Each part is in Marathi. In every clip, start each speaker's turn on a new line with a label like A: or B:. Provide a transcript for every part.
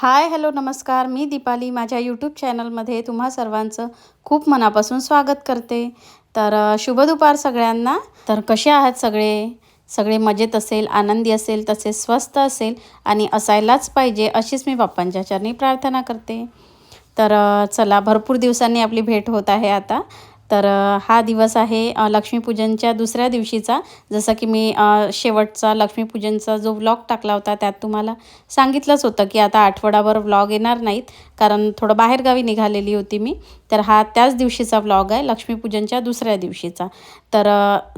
A: हाय हॅलो नमस्कार. मी दीपाली. माझ्या यूट्यूब चॅनलमध्ये तुम्हा सर्वांचं खूप मनापासून स्वागत करते. तर शुभदुपार शुभ दुपार सगळ्यांना. तर कसे आहात सगळे? सगळे मजेत असेल आनंदी असेल तसेच स्वस्त असेल आणि असायलाच पाहिजे अशीच मी बाप्पांच्या चरणी प्रार्थना करते. तर चला भरपूर दिवसांनी आपली भेट होत आहे आता. तर हा दिवस आहे लक्ष्मीपूजनच्या दुसऱ्या दिवशीचा. जसं की मी शेवटचा लक्ष्मीपूजनचा जो व्लॉग टाकला होता त्यात तुम्हाला सांगितलंच होतं की आता आठवडाभर व्लॉग येणार नाहीत. कारण थोडं बाहेरगावी निघालेली होती मी. तर हा त्याच दिवशीचा व्लॉग आहे लक्ष्मीपूजनच्या दुसऱ्या दिवशीचा. तर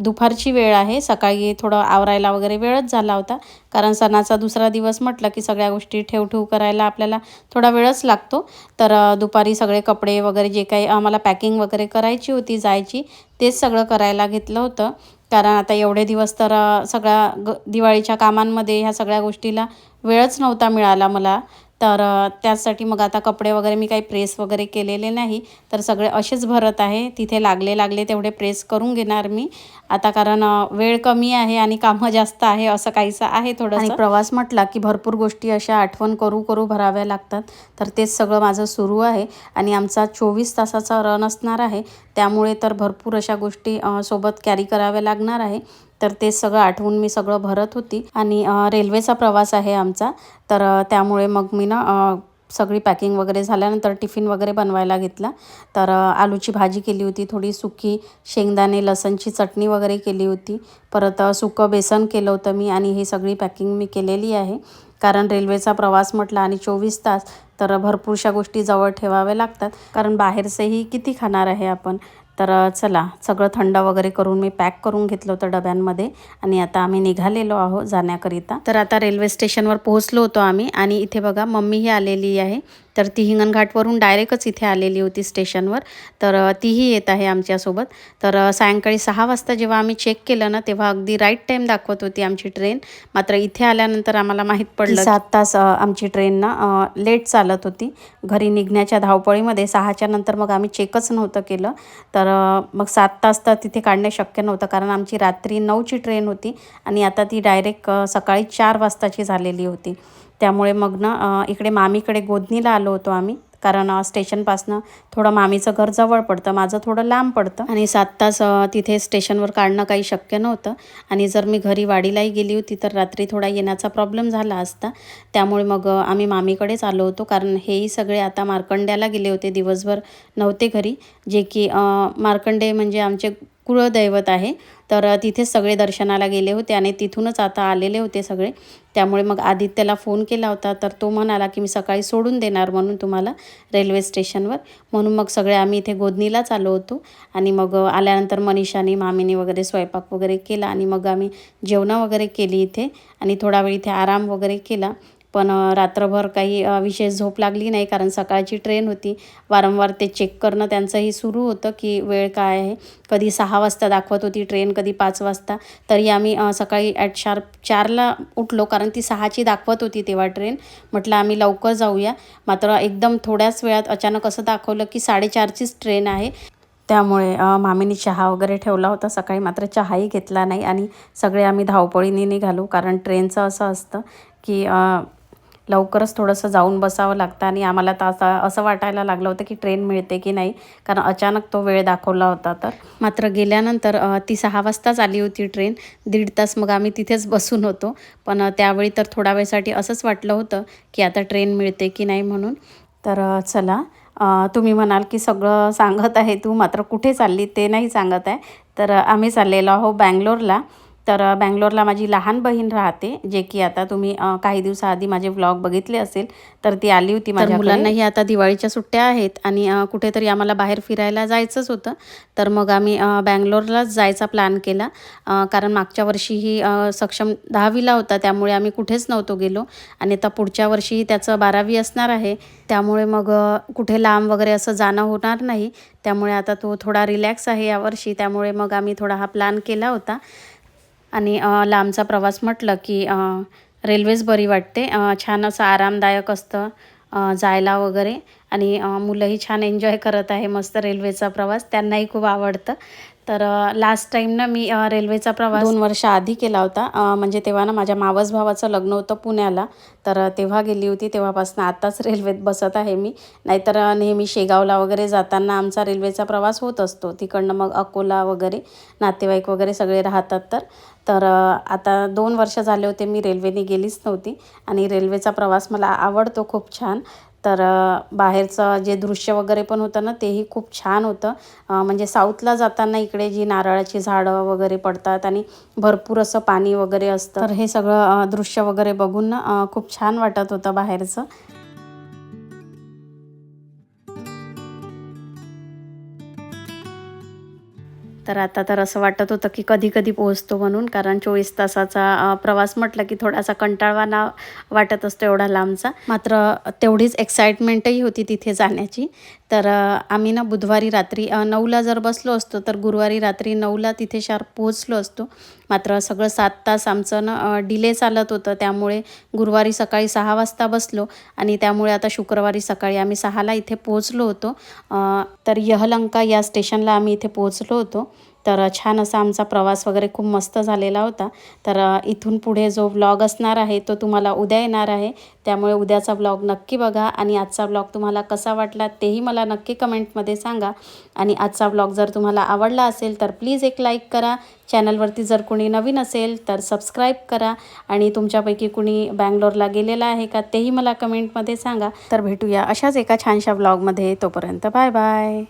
A: दुपारची वेळ आहे. सकाळी थोडं आवरायला वगैरे वेळच झाला होता. कारण सणाचा दुसरा दिवस म्हटलं की सगळ्या गोष्टी ठेव ठेव करायला आपल्याला थोडा वेळच लागतो. तर दुपारी सगळे कपडे वगैरे जे काही आम्हाला पॅकिंग वगैरे करायची होती जायची तेच सगळं करायला घेतलं होतं. कारण आता एवढे दिवस तर सगळ्या ग दिवाळीच्या कामांमध्ये ह्या सगळ्या गोष्टीला वेळच नव्हता मिळाला मला. तर त्यासाठी मग आता कपडे वगैरे मी काही प्रेस वगैरे केलेले नाही. तर सगळे असेच भरत आहे. तिथे लागले लागले तेवढे प्रेस करून घेणार मी. आता कारण वेळ कमी आहे आणि कामं जास्त आहे असं काहीसं आहे थोडं प्रवास म्हटला की भरपूर गोष्टी अशा आठवण करू करू भराव्या लागतात. तर तेच सगळं माझं सुरू आहे. आणि आमचा चोवीस तासाचा रन असणार आहे. त्यामुळे तर भरपूर अशा गोष्टी सोबत कॅरी कराव्या लागणार आहे. तर ते सगळं आठवून मी सगळं भरत होती. आणि रेल्वेचा प्रवास आहे आमचा. तर त्यामुळे मग मी ना सगळी पॅकिंग वगैरे झाल्यानंतर टिफिन वगैरे बनवायला घेतला. तर आलूची भाजी केली होती थोडी सुकी शेंगदाणे लसणची चटणी वगैरे केली होती. परत सुकं बेसन केलं होतं मी आणि ही सगळी पॅकिंग मी केलेली आहे. कारण रेल्वेचा प्रवास म्हटला आणि चोवीस तास तर भरपूरशा गोष्टी जवळ ठेवाव्या लागतात. कारण बाहेरचंही किती खाणार आहे आपण? तर चला सगळं थंड वगैरे करून मी पॅक करून घेतलं होतं डब्यांमध्ये आणि आता आम्ही निघालेलो आहो जाण्याकरिता. तर आता रेल्वे स्टेशनवर पोहोचलो होतो आम्ही आणि इथे बघा मम्मीही आलेली आहे. तर ती हिंगणघाटवरून डायरेक्टच इथे आलेली होती स्टेशनवर. तर तीही येत आहे आमच्यासोबत. तर सायंकाळी सहा वाजता जेव्हा आम्ही चेक केलं ना तेव्हा अगदी राईट टाईम दाखवत होती आमची ट्रेन. मात्र इथे आल्यानंतर आम्हाला माहीत पडलं सात तास आमची ट्रेन ना लेट चालत होती. घरी निघण्याच्या धावपळीमध्ये सहाच्या नंतर मग आम्ही चेकच नव्हतं केलं. तर मग सात तास तर तिथे काढणे शक्य नव्हतं कारण आमची रात्री नऊची ट्रेन होती आणि आता ती डायरेक्ट सकाळी चार वाजताची झालेली होती. त्यामुळे मग ना इकडे मामीकडे गोदनीला आलो होतो आम्ही. कारण स्टेशनपासनं थोडं मामीचं घर जवळ पडतं माझं थोडं लांब पडतं. आणि सात तास तिथे स्टेशनवर काढणं काही शक्य नव्हतं. आणि जर मी घरी वाडीलाही गेली होती तर रात्री थोडा येण्याचा प्रॉब्लेम झाला असता. त्यामुळे मग आम्ही मामीकडेच आलो होतो. कारण हेही सगळे आता मार्कंड्याला गेले होते दिवसभर नव्हते घरी. जे की मार्कंडे म्हणजे आमचे कुळदैवत आहे. तर तिथे सगळे दर्शनाला गेले होते आणि तिथूनच आता आलेले होते सगळे. त्यामुळे मग आदित्यला फोन केला होता. तर तो म्हणाला की मी सकाळी सोडून देणार म्हणून तुम्हाला रेल्वे स्टेशनवर. म्हणून मग सगळे आम्ही इथे गोदनीलाच आलो होतो. आणि मग आल्यानंतर मनीषाने मामीने वगैरे स्वयंपाक वगैरे केला आणि मग आम्ही जेवणं वगैरे केली इथे. आणि थोडा वेळ इथे आराम वगैरे केला. पण रात्रभर काही विशेष झोप लागली नाही कारण सकाळची ट्रेन होती. वारंवार ते चेक करणं त्यांचंही सुरू होतं की वेळ काय आहे. कधी सहा वाजता दाखवत होती ट्रेन कधी पाच वाजता. तरी आम्ही सकाळी ॲट शार्प चारला उठलो कारण ती सहाची दाखवत होती तेव्हा ट्रेन. म्हटलं आम्ही लवकर जाऊया. मात्र एकदम थोड्याच वेळात अचानक असं दाखवलं की साडेचारचीच ट्रेन आहे. त्यामुळे मामीने मामीनी चहा वगैरे ठेवला होता. सकाळी मात्र चहाही घेतला नाही आणि सगळे आम्ही धावपळीने निघालो कारण ट्रेनचं असं असतं की लवकरच थोडंसं जाऊन बसावं लागतं आणि आम्हाला तर असं असं वाटायला लागलं होतं की ट्रेन मिळते की नाही कारण अचानक तो वेळ दाखवला होता तर. मात्र गेल्यानंतर ती सहा वाजताच आली होती ट्रेन दीड तास मग आम्ही तिथेच बसून होतो. पण त्यावेळी तर थोडा वेळसाठी असंच वाटलं होतं की आता ट्रेन मिळते की नाही म्हणून. तर चला तुम्ही म्हणाल की सगळं सांगत आहे तू मात्र कुठे चालली ते नाही सांगत आहे. तर आम्ही चाललेलो आहो बँगलोरला. तर बँगलोरला माझी लहान बहीण राहते जे की आता तुम्ही काही दिवसाआधी माझे व्लॉग बघितले असेल तर ती आली होती माझ्या मुलांनाही आता दिवाळीच्या सुट्ट्या आहेत आणि कुठेतरी आम्हाला बाहेर फिरायला जायचंच होतं. तर मग आम्ही बँगलोरलाच जायचा प्लॅन केला कारण मागच्या वर्षीही सक्षम दहावीला होता त्यामुळे आम्ही कुठेच नव्हतो गेलो. आणि आता पुढच्या वर्षीही त्याचं बारावी असणार आहे. त्यामुळे मग कुठे लांब वगैरे असं जाणं होणार नाही. त्यामुळे आता तो थोडा रिलॅक्स आहे यावर्षी त्यामुळे मग आम्ही थोडा हा प्लॅन केला होता. आणि लांबचा प्रवास म्हटलं की रेल्वेच बरी वाटते. छान असं आरामदायक असतं जायला वगैरे. आणि मुलंही छान एन्जॉय करत आहे मस्त रेल्वेचा प्रवास. त्यांनाही खूप आवडतं. तर लास्ट टाईम ना मी रेल्वेचा प्रवास दोन वर्ष आधी केला होता. म्हणजे तेव्हा ना माझ्या मावस भावाचं लग्न होतं पुण्याला. तर तेव्हा गेली होती. तेव्हापासून आताच रेल्वेत बसत आहे मी. नाहीतर नेहमी शेगावला वगैरे जाताना आमचा रेल्वेचा प्रवास होत असतो. तिकडनं मग अकोला वगैरे नातेवाईक वगैरे सगळे राहतात तर. तर आता दोन वर्ष झाले होते मी रेल्वेने गेलीच नव्हती. आणि रेल्वेचा प्रवास मला आवडतो खूप छान. तर बाहेरचं जे दृश्य वगैरे पण होतं ना तेही खूप छान होतं. म्हणजे साऊथला जाताना इकडे जी नारळाची झाडं वगैरे पडतात आणि भरपूर असं पाणी वगैरे असतं. तर हे सगळं दृश्य वगैरे बघून ना खूप छान वाटत होतं बाहेरचं. तर आता तर असं वाटत होतं की कधी कधी पोहोचतो म्हणून कारण चोवीस तासाचा प्रवास म्हटलं की थोडासा कंटाळवाना वाटत असतो एवढा लांबचा. मात्र तेवढीच एक्साइटमेंटही होती तिथे जाण्याची. तर आम्ही ना बुधवारी रात्री नऊला जर बसलो असतो तर गुरुवारी रात्री नऊला तिथे शार्प पोहोचलो असतो. मात्र सगळं सात तास आमचं ना डिले चालत होतं. त्यामुळे गुरुवारी सकाळी सहा वाजता बसलो आणि त्यामुळे आता शुक्रवारी सकाळी आम्ही सहाला इथे पोहोचलो होतो. तर यहलंका या स्टेशनला आम्ही इथे पोहोचलो होतो. तर छान असा आमचा प्रवास वगैरे खूप मस्त झालेला होता. तर इथून पुढे जो ब्लॉग असणार आहे तो तुम्हाला उद्या येणार आहे. त्यामुळे उद्याचा ब्लॉग नक्की बघा आणि आजचा ब्लॉग तुम्हाला कसा वाटला तेही मला नक्की कमेंटमध्ये सांगा. आणि आजचा ब्लॉग जर तुम्हाला आवडला असेल तर प्लीज एक लाईक करा. चॅनलवरती जर कोणी नवीन असेल तर सबस्क्राईब करा. आणि तुमच्यापैकी कुणी बँगलोरला गेलेला आहे का तेही मला कमेंटमध्ये सांगा. तर भेटूया अशाच एका छानशा ब्लॉगमध्ये तोपर्यंत बाय बाय.